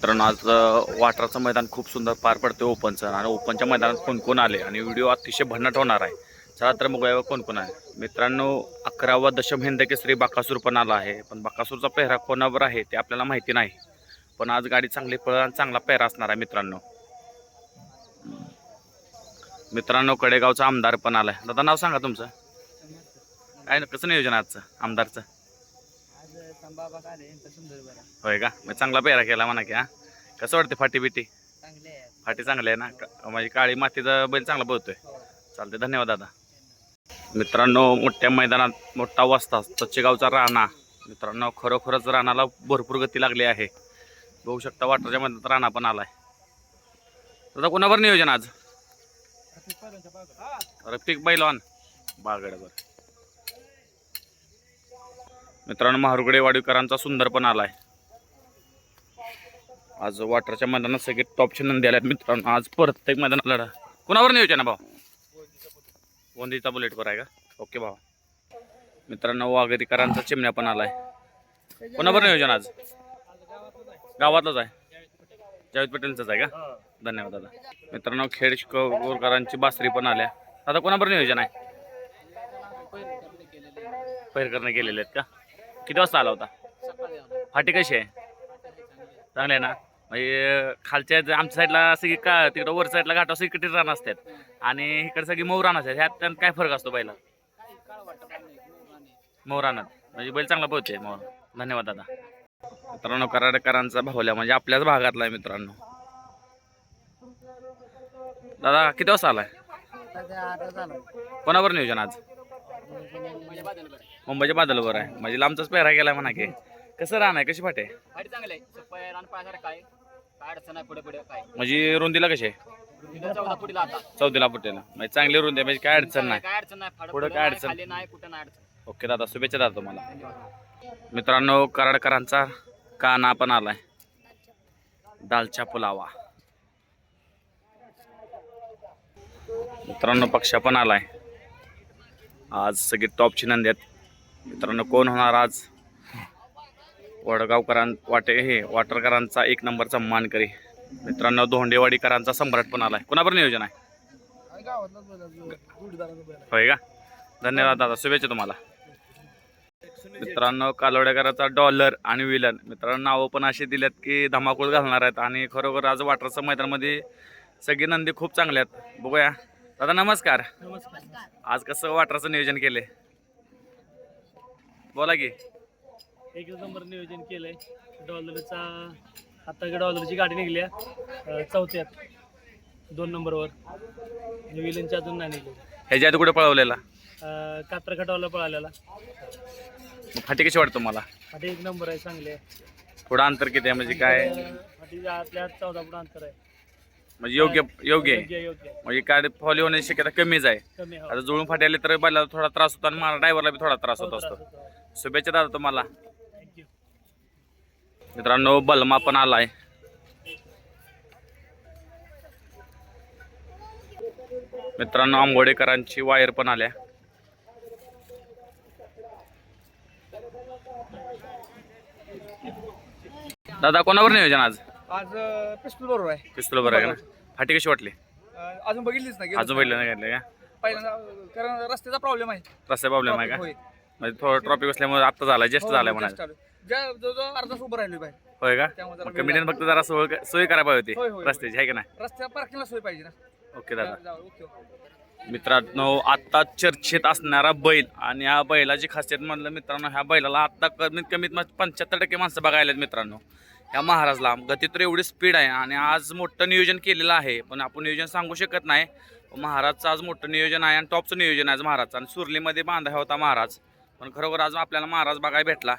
कारण आज वाटराचं मैदान खूप सुंदर पार पडते ओपनचं आणि ओपनच्या मैदानात कोण कोण आले आणि व्हिडिओ अतिशय भन्नाट होणार आहे. चला तर मग कोण कोण आहे? मित्रांनो अकरावा दशम हिंद केसरी बाकासूर पण आला आहे. पण बाकासूरचा पेहरा कोणावर आहे ते आपल्याला माहिती नाही. पण आज गाडी चांगली पळ आणि चांगला पेहरा असणार आहे मित्रांनो. मित्रांनो कडेगावचा आमदार पण आला आहे दादा नाव सांगा तुमचं. काय कसं नियोजन आजचं? आमदारचं? यांचा सुंदर बरा. होय का? मग चांगला पेहरा केला म्हणा की हा. कसं वाटते फाटी बिटी चांगले आहे. फाटी चांगली आहे ना? का- म्हणजे काळी मातीचा बैल चांगला पळतोय. हो. चालते धन्यवाद दादा. मित्रांनो मोठ्या मैदानात मोठा वाजता गावचा राणा. मित्रांनो खरोखरच राणाला भरपूर गती लागली आहे. बघू शकता वाटरच्या मैदानात राणा पण आलाय. दादा कोणावर नियोजन आज? रफिक बैलवान बागड्यावर मित्रांनो महारुगडे वाडीकरांचा सुंदर पण आला आहे आज वाटरच्या मैदानात सगळे टॉपचे नंदी आल्यात मित्रांनो. आज प्रत्येक मैदानात लढा. कोणावर नियोजन आहे भाऊ? वंदीचा बुलेटवर आहे का? ओके भाऊ. मित्रांनो वाघेरीकरांचा चिमण्या पण आला आहे कोणावर नियोजन आज? गावातलाच आहे. जावेद पटेलचंच आहे का? धन्यवाद दादा. मित्रांनो खेड गोरकरांची बासरी पण आल्या. आता कोणावर नियोजन आहे पैरकरने केलेले आहेत का? किती वाजता आला होता? फाटी कशी आहे? चांगले आहे ना? म्हणजे खालच्या आमच्या साईडला सगळी का तिकडं वर साईडला घाटावर सगळी कटी रान असतात. आणि इकडे सगळी मऊ रान असतात. ह्यात त्यात काय फरक असतो बैला मऊ रानात. म्हणजे बैल चांगला पोहते मोर धन्यवाद दादा. मित्रांनो कराडकरांचा भावल्या म्हणजे आपल्याच भागातला आहे मित्रांनो. दादा किती वाजता आलाय? कोणावर नियोजन आज? मुंबईच्या बादलवर आहे. म्हणजे लांबचाच पेहरा गेलाय म्हणा की. कसं राहणार कशी फाटे गाडी चांगली आहे. सप्पाय रान पायासारखं काय काय अडचण आहे पुढे पुढे? काय? म्हणजे रुंदीला कशी आहे? तिथं चौदा फुटीला आता. चौथीला फुटेला. म्हणजे चांगली रुंदी आहे. म्हणजे काय अडचण नाही. काय अडचण नाही. फाडं पुढं पुढं काय अडचण? खाली नाही कुठं नाही अडचण. ओके दादा शुभेच्छा दादा तुम्हाला. मित्रांनो कराडकरांचा काना पण आलाय. दालच्या पुलावा. मित्रांनो पक्षा पण आलाय. आज सगळे टॉपची नंदी आहेत. मित्रांनो कोण होणार आज? वडगावकरां वाटे हे वाटरकरांचा एक नंबरचा मानकरी. मित्रांनो धोंडेवाडीकरांचा सम्राट पण आलाय. कोणावर नियोजन आहे? होय का? धन्यवाद दादा शुभेच्छा तुम्हाला. मित्रांनो कालोडेकरांचा डॉलर आणि विलन. मित्रांनो नावं पण अशी दिल्यात की धमाकूळ घालणार आहेत. आणि खरोखर आज वाटरचं मैदानामध्ये सगळी नंदी खूप चांगल्या आहेत. बघूया. दादा नमस्कार. आज कसं वाटराचं नियोजन केले बोला की. एक नंबर नियोजन केलंय. डॉलरचा आता डॉलरची गाडी निघली आहे. चौथ्यात दोन नंबरवर. विलनच्या अजून नाही निघली. ह्याच्या आधी कुठे पळवलेला? कात्रखा डॉलर पळालेला. मग फाटी कशी वाटतं मला फाटी एक नंबर आहे चांगले थोडं अंतर किती आहे? म्हणजे काय? फाटी आतल्या आत चौदा फूट अंतर आहे. म्हणजे योग्य योग्य आहे. योग्य योग्य. म्हणजे काय फॉली होण्याची शक्यता कमीच आहे. कमी हो. आता जुळून फाटी आली तर बैलाला थोडा त्रास होतो आणि मला ड्रायव्हरला बी थोडा त्रास होत त्रास असतो. शुभेच्छा दादा तुम्हाला. मित्रांनो बलमा पण आलाय. मित्रांनो आंबोडेकरांची वायर पण आल्या. दादा कोणावर नियोजन आज? आज पिस्तूल बरोबर आहे. पिस्तूल बरं आहे का? ना फाटी कशी वाटली? अं, अजून बघितलीच नाही अजून बैल नाही घेतले का? पहिल्यांदा कारण रस्त्याचा प्रॉब्लेम आहे. रस्ते प्रॉब्लेम आहे का? होय. म्हणजे थोडं ट्रॉफिक असल्यामुळे आत्ता झालाय जस्ट हो, झालाय हो, म्हणा just. ज्या जवळजवळ अर्धा उभं राहिलो बाहेर. होय का? त्यामुळे जरा मग वेळ कमिटीने फक्त जरा सोय सोय करायला पाहिजे होय, होती होय, रस्त्याची आहे का नाही? रस्त्या पार्किंगला सोय पाहिजे ना. ओके दादा. जाऊ, ओके ओके. मित्रांनो आत्ता चर्चेत असणारा बैल आणि ह्या बैलाची खासियत म्हणलं मित्रांनो ह्या बैलाला आत्ता कमीत कमीत पंच्याहत्तर टक्के माणसं बघायला आहेत मित्रांनो. या महाराजला. गती तर एवढी स्पीड आहे आणि आज मोठं नियोजन केलेलं आहे पण आपण नियोजन सांगू शकत नाही. महाराजचं आज मोठं नियोजन आहे आणि टॉपचं नियोजन आहे आज महाराजचं. आणि सुरलीमध्ये बांधा होता महाराज. पण खरोखर आज आपल्याला महाराज बघायला भेटला.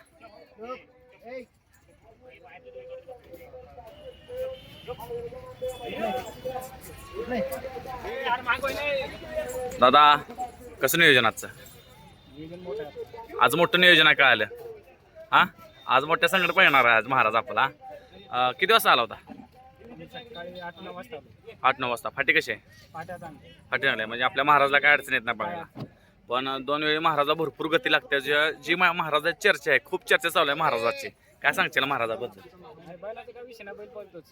दादा कसं नियोजन आजचं? आज मोठं नियोजन आहे काय आलं हां? आज मोठ्या संकट येणार आहे आज महाराज आपला. अं, किती वाजता आला होता? आम्ही सकाळी आठ नऊ वाजता आलो. आठ नऊ वाजता. फाटी कशी आहे? चांगल्या. फाटी चांगली आहे म्हणजे आपल्या महाराजला काय अडचण येत नाही बघायला. पण दोन वेळी महाराजा भरपूर गती लागते जी जी मा- महाराजाची चर्चा आहे खूप चर्चा चालू आहे महाराजाची. काय सांगशील महाराजाबद्दल? बैलाचा काय विषय नाही बैल पळतोच.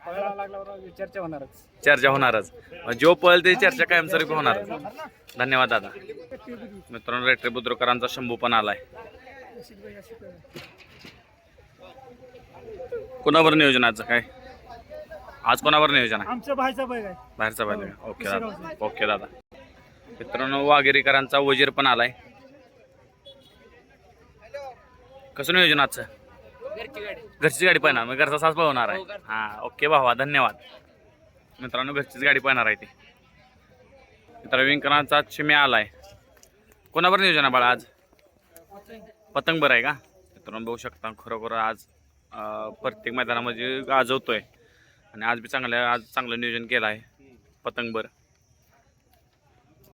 पळायला लागल्यावर चर्चा होणारच. चर्चा होणारच. जो पळेल ते चर्चा कायमस्वरूपी होणारच धन्यवाद दादा. मित्रांनो रेट्रे बुद्रुकरांचा शंभू पण आलाय. कोणावर नियोजनाचं काय? आज कोणावर नियोजन आहे? आमच्या भाईचा बैल आहे. बाहेरचा पाहिजे ओके दादा. ओके दादा. मित्रांनो वाघेरीकरांचा वजीर पण आलाय. कसं नियोजन आजचं? घरची गाडी. घरची गाडी पाहणार. मग घरचा सास होणार आहे. हा ओके भावा धन्यवाद. मित्रांनो घरचीच गाडी पाहणार आहे ती. मित्र विंकरांचा चिम्या आलाय. कोणावर नियोजन आहे बाळा आज? पतंग बरं आहे का? मित्रांनो बघू शकता खरोखर आज प्रत्येक मैदानामध्ये गाजवतोय. आणि आज बी चांगल्या आज चांगलं नियोजन केलं आहे. पतंगभर